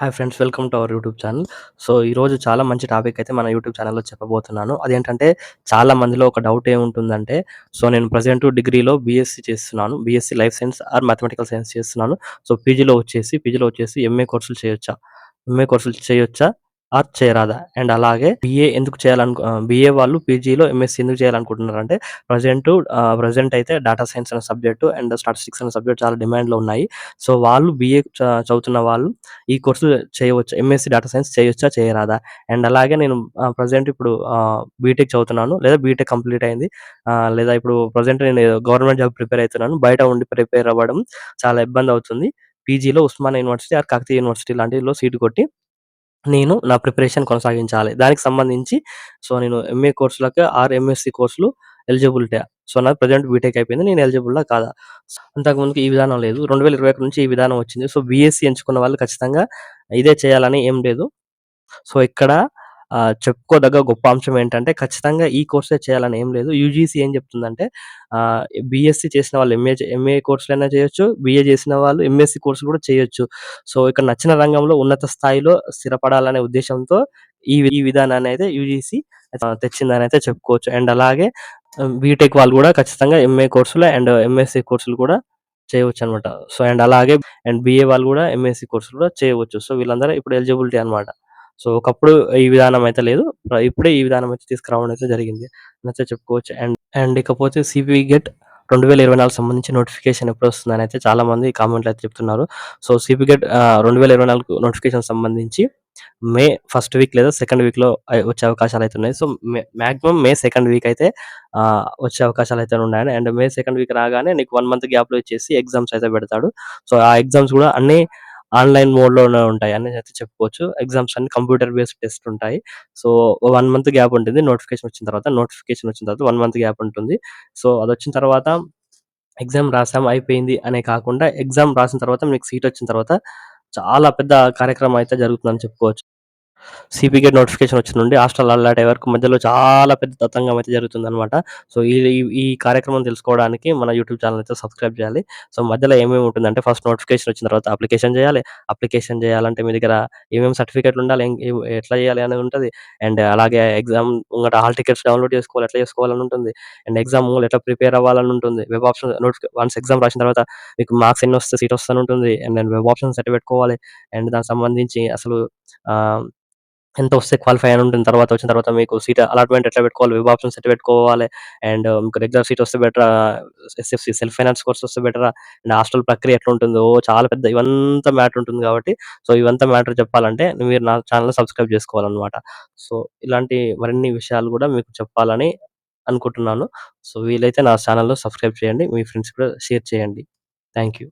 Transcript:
Hi friends welcome to our YouTube channel so ఈరోజు చాలా మంచి టాపిక్ అయితే మన యూట్యూబ్ ఛానల్లో చెప్పబోతున్నాను. అదేంటంటే చాలా మందిలో ఒక డౌట్ ఏముంటుందంటే సో నేను ప్రజెంట్ డిగ్రీలో బీఎస్సీ చేస్తున్నాను. BSc life science or mathematical science చేస్తున్నాను. సో పీజీలో వచ్చేసి పీజీలో వచ్చేసి ఎంఏ కోర్సులు చేయొచ్చా? ఎంఏ కోర్సులు చేయొచ్చా? ఆర్ చేయరాదా అండ్ అలాగే బిఏ ఎందుకు చేయాలనుకు బిఏ వాళ్ళు పీజీలో ఎంఎస్సీ ఎందుకు చేయాలనుకుంటున్నారు అంటే ప్రజెంట్ ప్రజెంట్ అయితే డేటా సైన్స్ అనే సబ్జెక్టు అండ్ స్టాటిస్టిక్స్ అనే సబ్జెక్ట్ చాలా డిమాండ్లో ఉన్నాయి. సో వాళ్ళు బిఏ చదువుతున్న వాళ్ళు ఈ కోర్సు చేయవచ్చు? ఎంఎస్సీ డేటా సైన్స్ చేయొచ్చా? చేయరాదా? అండ్ అలాగే నేను ప్రజెంట్ ఇప్పుడు బీటెక్ చదువుతున్నాను లేదా బీటెక్ కంప్లీట్ అయింది. లేదా ఇప్పుడు ప్రజెంట్ నేను గవర్నమెంట్ జాబ్ ప్రిపేర్ అవుతున్నాను. బయట ఉండి ప్రిపేర్ అవ్వడం చాలా ఇబ్బంది అవుతుంది. పీజీలో Osman university or Kakatiya university లాంటిలో seat కొట్టి నేను నా ప్రిపరేషన్ కొనసాగించాలి. దానికి సంబంధించి సో నేను ఎంఏ కోర్సులకు ఆర్ ఎంఎస్సి కోర్సులు ఎలిజిబిలిటీ. సో నాకు ప్రజెంట్ బీటెక్ అయిపోయింది. నేను ఎలిజిబుల్లా కాదా? అంతకుముందుకు ఈ విధానం లేదు. రెండు వేల ఇరవై ఒకటి నుంచి ఈ విధానం వచ్చింది. సో బీఎస్సీ ఎంచుకున్న వాళ్ళు ఖచ్చితంగా ఇదే చేయాలని ఏం లేదు. సో ఇక్కడ చెప్పుకోదగ్గ గొప్ప అంశం ఏంటంటే ఖచ్చితంగా ఈ కోర్సే చేయాలని ఏం లేదు. యూజీసీ ఏం చెప్తుందంటే బీఎస్సీ చేసిన వాళ్ళు ఎంఏ ఎంఏ కోర్సులైనా చేయొచ్చు బిఏ చేసిన వాళ్ళు ఎంఎస్సి కోర్సులు కూడా చేయొచ్చు. సో ఇక్కడ నచ్చిన రంగంలో ఉన్నత స్థాయిలో స్థిరపడాలనే ఉద్దేశంతో ఈ వి- ఈ విధానాన్ని అయితే యూజీసీ తెచ్చిందని అయితే చెప్పుకోవచ్చు. అండ్ అలాగే బీటెక్ వాళ్ళు కూడా ఖచ్చితంగా ఎంఏ కోర్సులు అండ్ ఎంఎస్సి కోర్సులు కూడా చేయవచ్చు అనమాట సో అండ్ అలాగే అండ్ బిఏ వాళ్ళు కూడా ఎంఎస్సి కోర్సులు కూడా చేయవచ్చు. సో వీళ్ళందరూ ఇప్పుడు ఎలిజిబిలిటీ అన్నమాట. సో ఒకప్పుడు ఈ విధానం అయితే లేదు. ఇప్పుడే ఈ విధానం అయితే తీసుకురావడం అయితే జరిగింది. అయితే చెప్పుకోవచ్చు. అండ్ అండ్ ఇకపోతే సిపి గెట్ రెండు వేల ఇరవై నాలుగు సంబంధించి నోటిఫికేషన్ ఎప్పుడు వస్తుందని అయితే చాలా మంది కామెంట్లు అయితే చెప్తున్నారు. సో సిపి గెట్ రెండు వేల ఇరవై నాలుగు నోటిఫికేషన్ సంబంధించి మే ఫస్ట్ వీక్ లేదా సెకండ్ వీక్లో వచ్చే అవకాశాలు అయితే ఉన్నాయి. So maximum May second week అయితే వచ్చే అవకాశాలు అయితే ఉన్నాయి. అండ్ మే సెకండ్ వీక్ రాగానే నీకు వన్ మంత్ గ్యాప్లో ఎగ్జామ్స్ అయితే పెడతాడు. సో ఆ ఎగ్జామ్స్ కూడా అన్ని ఆన్లైన్ మోడ్లోనే ఉంటాయి అని అయితే చెప్పుకోవచ్చు. ఎగ్జామ్స్ అన్ని కంప్యూటర్ బేస్డ్ టెస్ట్ ఉంటాయి. సో వన్ మంత్ గ్యాప్ ఉంటుంది. నోటిఫికేషన్ వచ్చిన తర్వాత నోటిఫికేషన్ వచ్చిన తర్వాత వన్ మంత్ గ్యాప్ ఉంటుంది. సో అది వచ్చిన తర్వాత ఎగ్జామ్ రాసాం అయిపోయింది అనే కాకుండా ఎగ్జామ్ రాసిన తర్వాత మీకు సీట్ వచ్చిన తర్వాత చాలా పెద్ద కార్యక్రమం అయితే జరుగుతుందని చెప్పుకోవచ్చు. సిపిగేట్ నోటిఫికేషన్ వచ్చిన నుండి హాస్టల్ అల్లాటే వరకు మధ్యలో చాలా పెద్ద తతంగం అయితే జరుగుతుంది అనమాట సో ఈ ఈ- కార్యక్రమం తెలుసుకోవడానికి మన యూట్యూబ్ ఛానల్ అయితే సబ్స్క్రైబ్ చేయాలి. సో మధ్యలో ఏమేమి ఉంటుందంటే ఫస్ట్ నోటిఫికేషన్ వచ్చిన తర్వాత అప్లికేషన్ చేయాలి. అప్లికేషన్ చేయాలంటే మీ దగ్గర ఏమేమి సర్టిఫికేట్లు ఉండాలి ఎట్లా చేయాలి అనేది ఉంటుంది. అండ్ అలాగే ఎగ్జామ్ ముంగట హాల్ టికెట్స్ డౌన్లోడ్ చేసుకోవాలి ఎట్లా చేసుకోవాలని ఉంటుంది. అండ్ ఎగ్జామ్ ముంగట ఎట్లా ప్రిపేర్ అవ్వాలని ఉంటుంది. వెబ్ ఆప్షన్ నోటిఫికే వన్స్ ఎగ్జామ్ రాసిన తర్వాత మీకు మార్క్స్ ఎన్ని వస్తే సీట్ వస్తాను ఉంటుంది. అండ్ నేను వెబ్ ఆప్షన్ సెట్ పెట్టుకోవాలి. అండ్ దానికి సంబంధించి అసలు ఎంత వస్తే క్వాలిఫై అని ఉంటుంది తర్వాత వచ్చిన తర్వాత మీకు సీట్ అలాట్మెంట్ ఎట్లా పెట్టుకోవాలి వెబ్ ఆప్షన్స్ ఎట్లా పెట్టుకోవాలి అండ్ um, మీకు రెగ్యులర్ సీట్ వస్తే బెటరా ఎస్ఎఫ్సి సెల్ఫ్ ఫైనాన్స్ కోర్స్ వస్తే బెటరా అండ్ హాస్టల్ ప్రక్రియ ఎట్లా ఉంటుందో చాలా పెద్ద ఇవంతా మ్యాటర్ ఉంటుంది కాబట్టి సో ఇవంతా మ్యాటర్ చెప్పాలంటే మీరు నా ఛానల్ సబ్స్క్రైబ్ చేసుకోవాలన్నమాట. సో ఇలాంటి మరిన్ని విషయాలు కూడా మీకు చెప్పాలని అనుకుంటున్నాను. సో వీలైతే నా ఛానల్లో సబ్స్క్రైబ్ చేయండి మీ ఫ్రెండ్స్ కూడా షేర్ చేయండి. Thank you